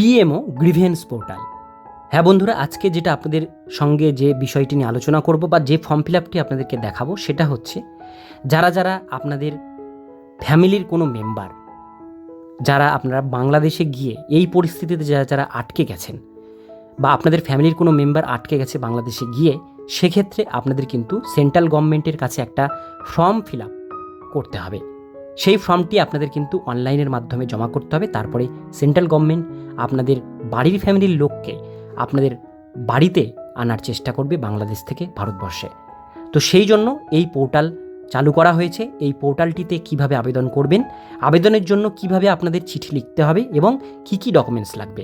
PMO grievance portal হ্যাঁ বন্ধুরা, আজকে যেটা আপনাদের সঙ্গে যে বিষয়টি নিয়ে আলোচনা করব বা যে ফর্ম ফিল আপটি আপনাদেরকে দেখাবো সেটা হচ্ছে, যারা যারা আপনাদের ফ্যামিলির কোনো মেম্বার যারা আপনারা বাংলাদেশে গিয়ে এই পরিস্থিতিতে যারা যারা আটকে গেছেন বা আপনাদের ফ্যামিলির কোনো মেম্বার আটকে গেছে বাংলাদেশে গিয়ে, সেক্ষেত্রে আপনাদের কিন্তু সেন্ট্রাল গভর্নমেন্টের কাছে একটা ফর্ম ফিল আপ করতে হবে। সেই ফর্মটি আপনাদের কিন্তু অনলাইনের মাধ্যমে জমা করতে হবে। তারপরে সেন্ট্রাল গভর্নমেন্ট আপনাদের বাড়ির ফ্যামিলির লোককে আপনাদের বাড়িতে আনার চেষ্টা করবে বাংলাদেশ থেকে ভারতবর্ষে। তো সেই জন্য এই পোর্টাল চালু করা হয়েছে। এই পোর্টালটিতে কীভাবে আবেদন করবেন, আবেদনের জন্য কীভাবে আপনাদের চিঠি লিখতে হবে এবং কি কি ডকুমেন্টস লাগবে,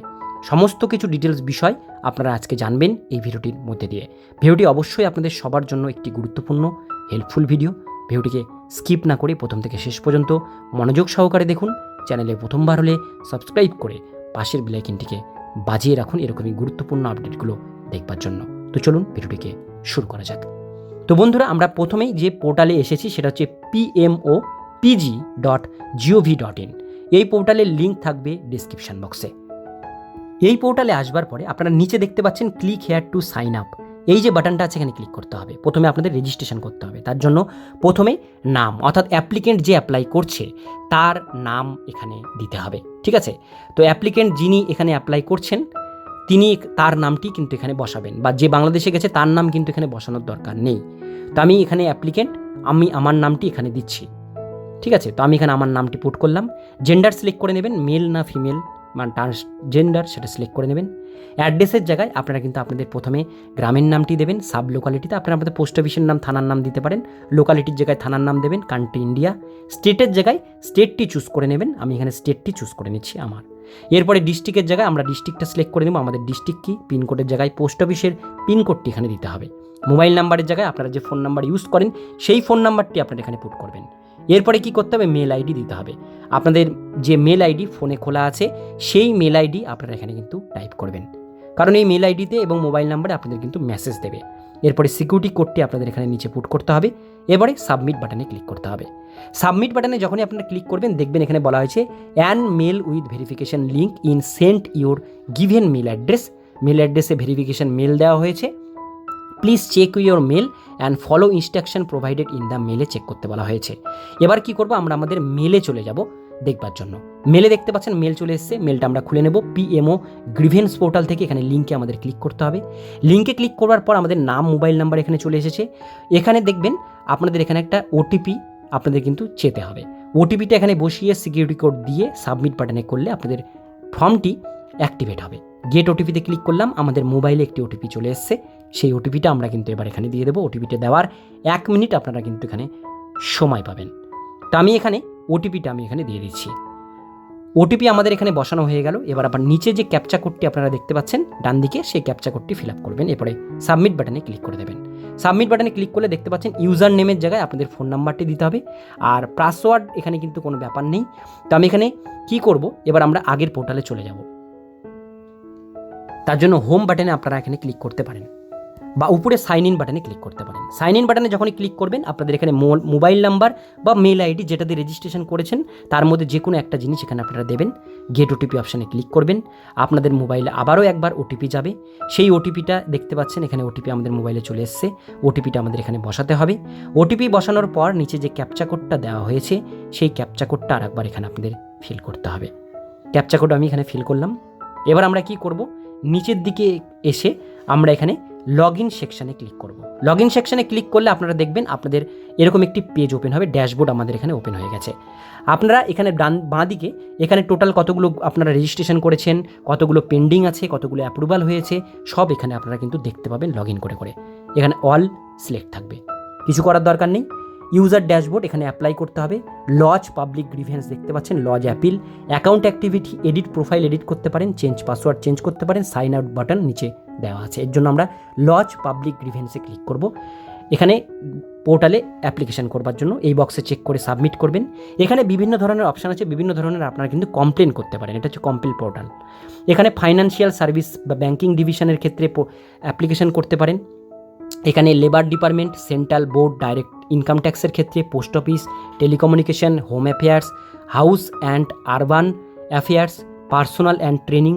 সমস্ত কিছু ডিটেলস বিষয় আপনারা আজকে জানবেন এই ভিডিওটির মধ্যে দিয়ে। ভিডিওটি অবশ্যই আপনাদের সবার জন্য একটি গুরুত্বপূর্ণ, হেল্পফুল ভিডিও। ভিডিওটিকে স্কিপ না করে প্রথম থেকে শেষ পর্যন্ত মনোযোগ সহকারে দেখুন। চ্যানেলে প্রথমবার হলে সাবস্ক্রাইব করে পাশের বেলাইকিনটিকে বাজিয়ে রাখুন এরকমই গুরুত্বপূর্ণ আপডেটগুলো দেখবার জন্য। তো চলুন ভিডিওটিকে শুরু করা যাক। তো বন্ধুরা, আমরা প্রথমেই যে পোর্টালে এসেছি সেটা হচ্ছে PMO PG dot G O V dot in এই পোর্টালের লিঙ্ক থাকবে ডিসক্রিপশন বক্সে। এই পোর্টালে আসবার পরে আপনারা নিচে দেখতে পাচ্ছেন click here to sign up. এই যে বাটনটা আছে এখানে ক্লিক করতে হবে। প্রথমে আপনাদের রেজিস্ট্রেশন করতে হবে। তার জন্য প্রথমে নাম, অর্থাৎ অ্যাপ্লিকেন্ট যে অ্যাপ্লাই করছে, তার নাম এখানে দিতে হবে। ঠিক আছে? তো অ্যাপ্লিকেন্ট যিনি এখানে অ্যাপ্লাই করছেন, তিনি তার নামটি কিন্তু এখানে বসাবেন বা যে বাংলাদেশে গেছে, তার নাম কিন্তু এখানে বসানোর দরকার নেই। তো আমি এখানে অ্যাপ্লিকেন্ট আমি আমার নামটি এখানে দিচ্ছি। ঠিক আছে? তো আমি এখানে আমার নামটি পুট করলাম। জেন্ডার সিলেক্ট করে নেবেন মেল না ফিমেল মানে ট্রান্সজেন্ডার সেটা সিলেক্ট করে নেবেন। অ্যাড্রেসের জায়গায় আপনারা কিন্তু আপনাদের প্রথমে গ্রামের নামটি দেবেন সাব লোকালিটিতে আপনারা আপনাদের পোস্ট অফিসের নাম, থানার নাম দিতে পারেন। লোকালিটির জায়গায় থানার নাম দেবেন কান্ট্রি ইন্ডিয়া স্টেটের জায়গায় স্টেটটি চুজ করে নেবেন, আমি এখানে স্টেটটি চুজ করে নিচ্ছি আমার। এরপরে ডিস্ট্রিক্টের জায়গায় আমরা ডিস্ট্রিক্টটা সিলেক্ট করে নেব, আমাদের ডিস্ট্রিক্ট কি? পিনকোডের জায়গায় পোস্ট অফিসের পিনকোডটি এখানে দিতে হবে। মোবাইল নাম্বারের জায়গায় আপনারা যে ফোন নাম্বার ইউজ করেন, সেই ফোন নাম্বারটি আপনারা এখানে পুট করবেন। এরপরে কি করতে হবে? মেল আইডি দিতে হবে। আপনাদের যে মেল আইডি ফোনে খোলা আছে, সেই মেল আইডি আপনারা এখানে কিন্তু টাইপ করবেন। কারণ এই মেল আইডিতে এবং মোবাইল নাম্বারে আপনাদের কিন্তু মেসেজ দেবে। এরপরে সিকিউরিটি কোডটি আপনাদের এখানে নিচে পুট করতে হবে। এবারে সাবমিট বাটনে ক্লিক করতে হবে। সাবমিট বাটনে যখনই আপনারা ক্লিক করবেন, দেখবেন এখানে বলা হয়েছে an mail with verification link in sent your given mail address mail অ্যাড্রেসে ভেরিফিকেশন মেল দেওয়া হয়েছে। Please check your mail and follow instruction provided in the মেলে চেক করতে বলা হয়েছে। এবার কি করব? আমরা আমাদের মেলে চলে যাব দেখবার জন্য। মেলে দেখতে পাচ্ছেন, মেল চলে এসেছে। মেলটা আমরা খুলে নেব। পিএমও গ্রিভেন্স পোর্টাল থেকে এখানে লিঙ্কে আমাদের ক্লিক করতে হবে। লিঙ্কে ক্লিক করার পর আমাদের নাম, মোবাইল নাম্বার এখানে চলে এসেছে। এখানে দেখবেন আপনাদের এখানে একটা ওটিপি আপনাদের কিন্তু চেতে হবে। ওটিপিটা এখানে বসিয়ে সিকিউরিটি কোড দিয়ে সাবমিট বাটনে করলে আপনাদের ফর্মটি অ্যাক্টিভেট হবে। গেট ওটিপিতে ক্লিক করলাম। আমাদের মোবাইলে একটি ওটিপি চলে এসছে। সেই ওটিপিটা আমরা কিন্তু এবার এখানে দিয়ে দেবো। ওটিপিটা দেওয়ার এক মিনিট আপনারা কিন্তু এখানে সময় পাবেন। তো আমি এখানে ওটিপিটা আমি এখানে দিয়ে দিচ্ছি। ওটিপি আমাদের এখানে বসানো হয়ে গেল। এবার আবার নিচে যে ক্যাপচা কোডটি আপনারা দেখতে পাচ্ছেন, ডান দিকে সেই ক্যাপচা কোডটি ফিল আপ করবেন। এরপরে সাবমিট বাটনে ক্লিক করে দেবেন। সাবমিট বাটনে ক্লিক করলে দেখতে পাচ্ছেন ইউজার নেমের জায়গায় আপনাদের ফোন নাম্বারটি দিতে হবে। আর পাসওয়ার্ড এখানে কিন্তু কোনো ব্যাপার নেই। তো আমি এখানে কি করব? এবার আমরা আগের পোর্টালে চলে যাব। তার জন্য হোম বাটনে আপনারা এখানে ক্লিক করতে পারেন। বা উপরে সাইন ইন বাটনে ক্লিক করতে পারেন। সাইন ইন বাটনে যখনই ক্লিক করবেন, আপনাদের এখানে মোবাইল নাম্বার বা মেল আইডি যেটা দিয়ে রেজিস্ট্রেশন করেছেন, তার মধ্যে যে কোনো একটা জিনিস এখানে আপনারা দেবেন। গেট ওটিপি অপশানে ক্লিক করবেন। আপনাদের মোবাইলে আবারও একবার ওটিপি যাবে। সেই ওটিপিটা দেখতে পাচ্ছেন, এখানে ওটিপি আমাদের মোবাইলে চলে এসছে। ওটিপিটা আমাদের এখানে বসাতে হবে। ওটিপি বসানোর পর নিচে যে ক্যাপচা কোডটা দেওয়া হয়েছে, সেই ক্যাপচা কোডটা আর একবার এখানে আপনাদের ফিল করতে হবে। ক্যাপচা কোড আমি এখানে ফিল করলাম। এবার আমরা কি করব? নিচের দিকে এসে আমরা এখানে লগ ইন সেকশানে ক্লিক করব। লগ ইন সেকশানে ক্লিক করলে আপনারা দেখবেন আপনাদের এরকম একটি পেজ ওপেন হবে ড্যাশবোর্ড আমাদের এখানে ওপেন হয়ে গেছে। আপনারা এখানে ডান বাঁ দিকে এখানে টোটাল কতগুলো আপনারা রেজিস্ট্রেশন করেছেন, কতগুলো পেন্ডিং আছে, কতগুলো অ্যাপ্রুভাল হয়েছে, সব এখানে আপনারা কিন্তু দেখতে পাবেন লগ ইন করে করে। এখানে অল সিলেক্ট থাকবে। কিছু করার দরকার নেই। ইউজার ড্যাশবোর্ড এখানে অ্যাপ্লাই করতে হবে। লজ পাবলিক গ্রিভেন্স দেখতে পাচ্ছেন, lodge appeal. Account activity edit, profile edit করতে পারেন, চেঞ্জ পাসওয়ার্ড চেঞ্জ করতে পারেন, সাইন আউট বাটন নিচে দেওয়া আছে। এর জন্য আমরা লজ পাবলিক গ্রিভেন্সে ক্লিক করব। এখানে পোর্টালে অ্যাপ্লিকেশন করবার জন্য এই বক্সে চেক করে সাবমিট করবেন। এখানে বিভিন্ন ধরনের অপশান আছে, বিভিন্ন ধরনের আপনারা কিন্তু কমপ্লেন করতে পারেন। এটা হচ্ছে কমপ্লেন পোর্টাল। এখানে ফাইন্যান্সিয়াল সার্ভিস বা ব্যাঙ্কিং ডিভিশনের ক্ষেত্রে অ্যাপ্লিকেশন করতে পারেন। এখানে labour department central board direct income ট্যাক্সের ক্ষেত্রে post office telecommunication home affairs house and urban affairs personnel and training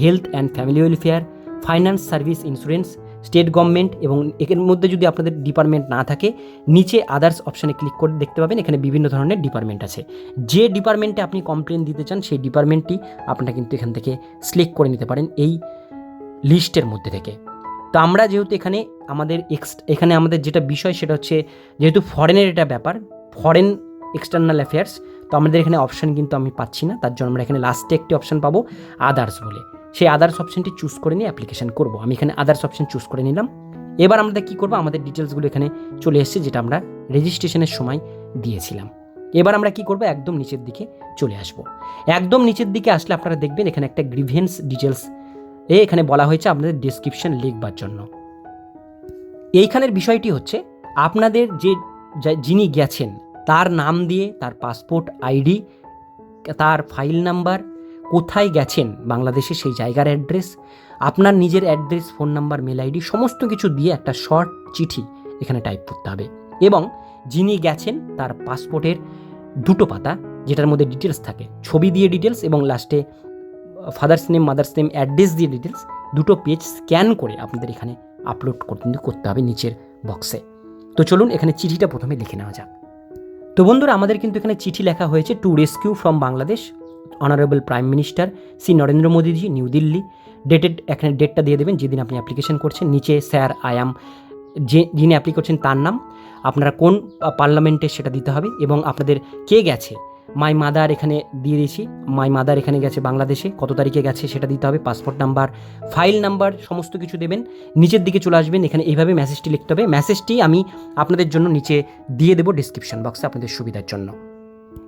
health and family welfare finance service insurance state government এবং এর মধ্যে যদি আপনাদের ডিপার্টমেন্ট না থাকে, নিচে আদার্স অপশানে ক্লিক করে দেখতে পাবেন, এখানে বিভিন্ন ধরনের ডিপার্টমেন্ট আছে। যে ডিপার্টমেন্টে আপনি কমপ্লেন দিতে চান, সেই ডিপার্টমেন্টটি আপনারা কিন্তু এখান থেকে সিলেক্ট করে নিতে পারেন এই লিস্টের মধ্যে থেকে। তো আমরা যেহেতু এখানে আমাদের এক্স এখানে আমাদের যেটা বিষয় সেটা হচ্ছে যেহেতু ফরেনের এটা ব্যাপার ফরেন এক্সটার্নাল অ্যাফেয়ার্স তো আমাদের এখানে অপশান কিন্তু আমি পাচ্ছি না। তার জন্য আমরা এখানে লাস্টে একটি অপশান পাবো আদার্স বলে। সেই আদার্স অপশানটি চুজ করে নিয়ে অ্যাপ্লিকেশন করব। আমি এখানে আদার্স অপশান চুজ করে নিলাম। এবার আমরা কী করব? আমাদের ডিটেলসগুলো এখানে চলে এসেছে, যেটা আমরা রেজিস্ট্রেশনের সময় দিয়েছিলাম। এবার আমরা কি করব? একদম নিচের দিকে চলে আসব। একদম নিচের দিকে আসলে আপনারা দেখবেন এখানে একটা গ্রিভেন্স ডিটেলস এ এখানে বলা হয়েছে আপনাদের ডেসক্রিপশন লিখবার জন্য। এইখানের বিষয়টি হচ্ছে, আপনাদের যে যিনি গেছেন, তার নাম দিয়ে, তার পাসপোর্ট আইডি তার ফাইল নাম্বার কোথায় গেছেন বাংলাদেশে সেই জায়গার অ্যাড্রেস আপনার নিজের address phone number mail ID সমস্ত কিছু দিয়ে একটা শর্ট চিঠি এখানে টাইপ করতে হবে। এবং যিনি গেছেন, তার পাসপোর্টের দুটো পাতা, যেটার মধ্যে ডিটেলস থাকে, ছবি দিয়ে ডিটেলস এবং লাস্টে father's name, mother's name address দিয়ে ডিটেলস দুটো পেজ স্ক্যান করে আপনাদের এখানে আপলোড করতে করতে হবে নিচের বক্সে তো চলুন এখানে চিঠিটা প্রথমে লিখে নেওয়া যাক। তো বন্ধুরা, আমাদের কিন্তু এখানে চিঠি লেখা হয়েছে to rescue from Bangladesh honourable prime minister Shri Narendra Modiji new Delhi dated এখানে ডেটটা দিয়ে দেবেন, যেদিন আপনি অ্যাপ্লিকেশন করছেন। নিচে স্যার আই যে, যিনি অ্যাপ্লি করছেন তার নাম। আপনারা কোন পার্লামেন্টে সেটা দিতে হবে এবং আপনাদের কে গেছে মাই মাদার এখানে দিয়ে দিয়েছি। মাই মাদার এখানে গেছে বাংলাদেশে। কত তারিখে গেছে সেটা দিতে হবে। পাসপোর্ট নাম্বার ফাইল নাম্বার সমস্ত কিছু দেবেন। নিচের দিকে চলে আসবেন। এখানে এইভাবে মেসেজটি লিখতে হবে। মেসেজটি আমি আপনাদের জন্য নিচে দিয়ে দেবো ডিসক্রিপশন বক্সে আপনাদের সুবিধার জন্য।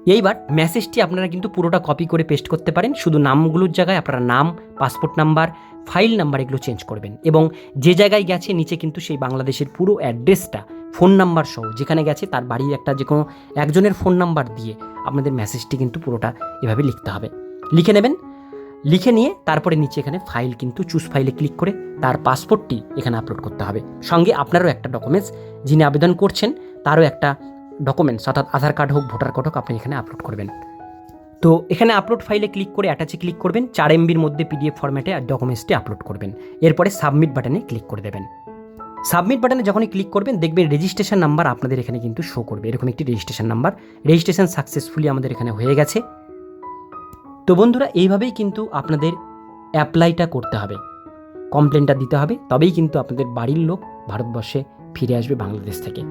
এইবার মেসেজটি আপনারা কিন্তু পুরোটা কপি করে পেস্ট করতে পারেন। শুধু নামগুলোর জায়গায় আপনারা নাম পাসপোর্ট নাম্বার ফাইল নাম্বার এগুলো চেঞ্জ করবেন। এবং যে জায়গায় গেছে, নিচে কিন্তু সেই বাংলাদেশের পুরো অ্যাড্রেসটা ফোন নাম্বার সহ যেখানে গেছে, তার বাড়ির একটা যে কোনো একজনের ফোন নাম্বার দিয়ে আপনাদের মেসেজটি কিন্তু পুরোটা এভাবে লিখতে হবে। লিখে নেবেন। লিখে নিয়ে তারপরে নিচে এখানে ফাইল কিন্তু চুজ ফাইলে ক্লিক করে তার পাসপোর্টটি এখানে আপলোড করতে হবে। সঙ্গে আপনারও একটা ডকুমেন্টস যিনি আবেদন করছেন, তারও একটা ডকুমেন্টস অর্থাৎ আধার কার্ড হোক, ভোটার কার্ড হোক, আপনি এখানে আপলোড করবেন। তো এখানে আপলোড ফাইলে ক্লিক করে অ্যাটাচে ক্লিক করবেন, চার এমবির মধ্যে পিডিএফ ফরম্যাটে ডকুমেন্টসটি আপলোড করবেন। এরপরে সাবমিট বাটনে ক্লিক করে দেবেন। সাবমিট বাটনে যখনই ক্লিক করবেন, দেখবেন রেজিস্ট্রেশন নাম্বার আপনাদের এখানে কিন্তু শো করবে। এরকম একটি রেজিস্ট্রেশন নাম্বার রেজিস্ট্রেশন সাকসেসফুলি আমাদের এখানে হয়ে গেছে। তো বন্ধুরা, এইভাবেই কিন্তু আপনাদের অ্যাপ্লাইটা করতে হবে। কমপ্লেনটা দিতে হবে, তবেই কিন্তু আপনাদের বাড়ির লোক ভারতবর্ষে ফিরে আসবে বাংলাদেশ থেকে।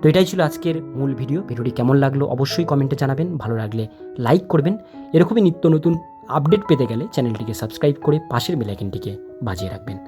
তো এটাই ছিল আজকের মূল ভিডিও ভিডিওটি কেমন লাগল অবশ্যই কমেন্টে জানাবেন। ভালো লাগলে লাইক করবেন। এরকমই নিত্য নতুন আপডেট পেতে গেলে চ্যানেলটিকে সাবস্ক্রাইব করে পাশের বেলাইকনটিকে বাজিয়ে রাখবেন।